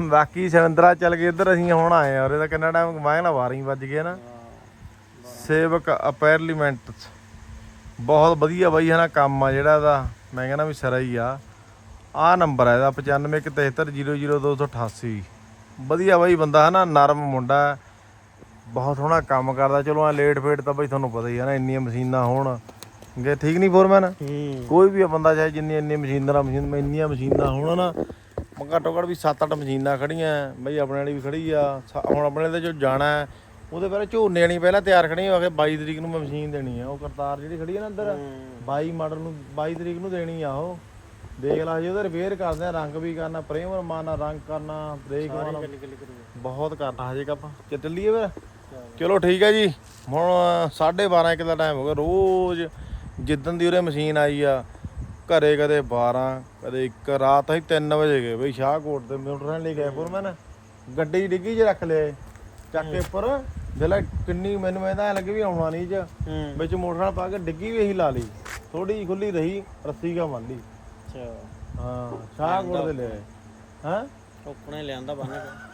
ਬਾਕੀ ਸਿਲੰਦਰਾ ਚੱਲ ਗਏ ਇੱਧਰ ਅਸੀਂ ਹੁਣ ਆਏ ਆ ਉਰੇ ਤਾਂ ਕਿੰਨਾ ਟਾਈਮ ਮੈਂ ਨਾ 12 ਵੱਜ ਗਿਆ ਨਾ। ਸੇਵਕ ਅਪੈਰਲੀਮੈਂਟ ਬਹੁਤ ਵਧੀਆ ਬਾਈ ਹੈ ਨਾ ਕੰਮ ਆ ਜਿਹੜਾ ਇਹਦਾ। ਮੈਂ ਕਹਿੰਦਾ ਵੀ ਸਿਰਾ ਹੀ ਆ। ਆ ਨੰਬਰ ਹੈ ਇਹਦਾ 9517000288 ਵਧੀਆ ਬਾਈ ਬੰਦਾ ਹੈ ਨਾ ਨਰਮ ਮੁੰਡਾ। ਹੈ। ਬਹੁਤ ਸੋਹਣਾ ਕੰਮ ਕਰਦਾ। ਚਲੋ ਆ ਲੇਟ ਫੇਟ ਤਾਂ ਬਾਈ ਤੁਹਾਨੂੰ ਪਤਾ ਹੀ ਹੈ ਨਾ ਇੰਨੀਆਂ ਮਸ਼ੀਨਾਂ ਹੋਣ। ਗੇ ਠੀਕ ਨਹੀਂ ਫੋਰਮੈਨ ਹੂੰ। ਕੋਈ ਵੀ ਬੰਦਾ ਚਾਹੇ ਜਿੰਨੀ ਇੰਨੀ ਮਸ਼ੀਨਰਾਂ ਮਸ਼ੀਨ ਇੰਨੀਆਂ ਮਸ਼ੀਨਾਂ ਹੋਣ ਨਾ ਘੱਟੋ ਘੱਟ ਵੀ 7-8 ਮਸ਼ੀਨਾਂ ਖੜੀਆਂ ਬਈ ਆਪਣੇ ਵਾਲੀ ਵੀ ਖੜੀ ਆ ਹੁਣ ਆਪਣੇ ਤੇ ਜੋ ਜਾਣਾ ਹੈ, ਉਹਦੇ ਪਹਿਲਾਂ ਝੋਨੇ ਵਾਲੀ ਪਹਿਲਾਂ ਤਿਆਰ ਖੜੀ ਆ ਕਿ 22 ਤਰੀਕ ਨੂੰ ਮੈਂ ਮਸ਼ੀਨ ਦੇਣੀ ਆ। ਉਹ ਕਰਤਾਰ ਜਿਹੜੀ ਖੜੀ ਆ ਨਾ ਅੰਦਰ 22 ਮਾਡਲ ਨੂੰ 22 ਤਰੀਕ ਨੂੰ ਦੇਣੀ ਆ ਉਹ। ਦੇਖ ਲਾ ਜੀ ਉਹਦਾ ਰਿਪੇਅਰ ਕਰਦੇ ਆ ਰੰਗ ਵੀ ਕਰਨਾ ਪ੍ਰੇਮਰ ਮਾਰਨਾ ਰੰਗ ਕਰਨਾ ਬ੍ਰੇਕ ਬਹੁਤ ਕਰਨਾ। ਹਜੇ ਕੱਪ ਚੱਲੀਏ ਫਿਰ। ਚਲੋ ਠੀਕ ਹੈ ਜੀ। ਹੁਣ 12:30 ਇੱਕ ਦਾ ਟਾਈਮ ਹੋ ਗਿਆ। ਰੋਜ਼ ਜਿੱਦਣ ਦੀ ਉਰੇ ਮਸ਼ੀਨ ਆਈ ਆ ਘਰੇ ਕਦੇ 12 ਕਦੇ 1 ਰਾਤ ਅਸੀਂ 3 ਵਜੇ ਗਏ ਬਈ ਸ਼ਾਹਕੋਟ ਤੇ ਮੋਟਰਾਂ ਲੈ ਗਏ ਫੋਰਮੈਨ। ਗੱਡੀ ਡਿੱਗੀ 'ਚ ਰੱਖ ਲਿਆ। ਚੱਕ ਕੇ ਉੱਪਰ ਜਿਹੜਾ ਕਿੰਨੀ ਮੈਨੂੰ ਇਹਦਾ ਐਂ ਲੱਗੇ ਵੀ ਆਉਣਾ ਨਹੀਂ ਚ ਹੂੰ। ਵਿੱਚ ਮੋਟਰ ਨਾਲ ਪਾ ਕੇ ਡਿੱਗੀ ਵੀ ਇਹੀ ਲਾ ਲਈ। ਥੋੜੀ ਜਿਹੀ ਖੁੱਲੀ ਰਹੀ ਰੱਸੀ ਕਾ ਮੰਨ ਲਈ। ਅੱਛਾ। ਹਾਂ ਸ਼ਾਹਕੋਟ ਦੇ ਲਿਆ ਹਾਂ? ਟੋਕਣੇ ਲਿਆਂਦਾ ਬੰਨ ਕੇ।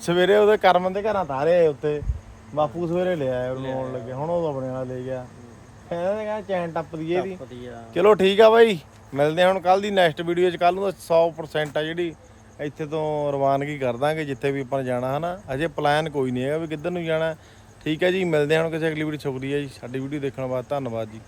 ਸਵੇਰੇ ਉਹਦੇ ਕਰਮ ਦੇ ਘਰਾਂ ਤਾਰੇ ਉੱਤੇ। ਬਾਪੂ ਸਵੇਰੇ ਲਿਆ ਆਉਣ ਲੱਗੇ। ਹੁਣ ਉਹ ਆਪਣੇ ਨਾਲ ਲੈ ਗਿਆ। ਕਹਿੰਦਾ ਕਹਿੰਦਾ ਚੈਨ ਟੱਪਦੀ ਏ ਵਧੀਆ ਚਲੋ ਠੀਕ ਆ ਬਾਈ। ਮਿਲਦੇ ਹਾਂ ਹੁਣ ਕੱਲ ਦੀ ਨੈਕਸਟ ਵੀਡੀਓ 'ਚ। ਕੱਲ ਨੂੰ ਤਾਂ 100% ਆ ਜਿਹੜੀ। ਇੱਥੇ ਤੋਂ ਰਵਾਨਗੀ ਕਰ ਦਾਂਗੇ ਜਿੱਥੇ ਵੀ ਆਪਾਂ ਜਾਣਾ ਹਨਾ। ਅਜੇ ਪਲਾਨ ਕੋਈ ਨਹੀਂ ਹੈਗਾ ਵੀ ਕਿੱਧਰ ਨੂੰ ਜਾਣਾ। ਠੀਕ ਹੈ ਜੀ ਮਿਲਦੇ ਹਾਂ ਹੁਣ ਕਿਸੇ ਅਗਲੀ ਵੀਡੀਓ ਸ਼ੁਕਰੀਆ ਜੀ। ਸਾਡੀ ਵੀਡੀਓ ਦੇਖਣ ਵਾਸਤੇ ਧੰਨਵਾਦ ਜੀ।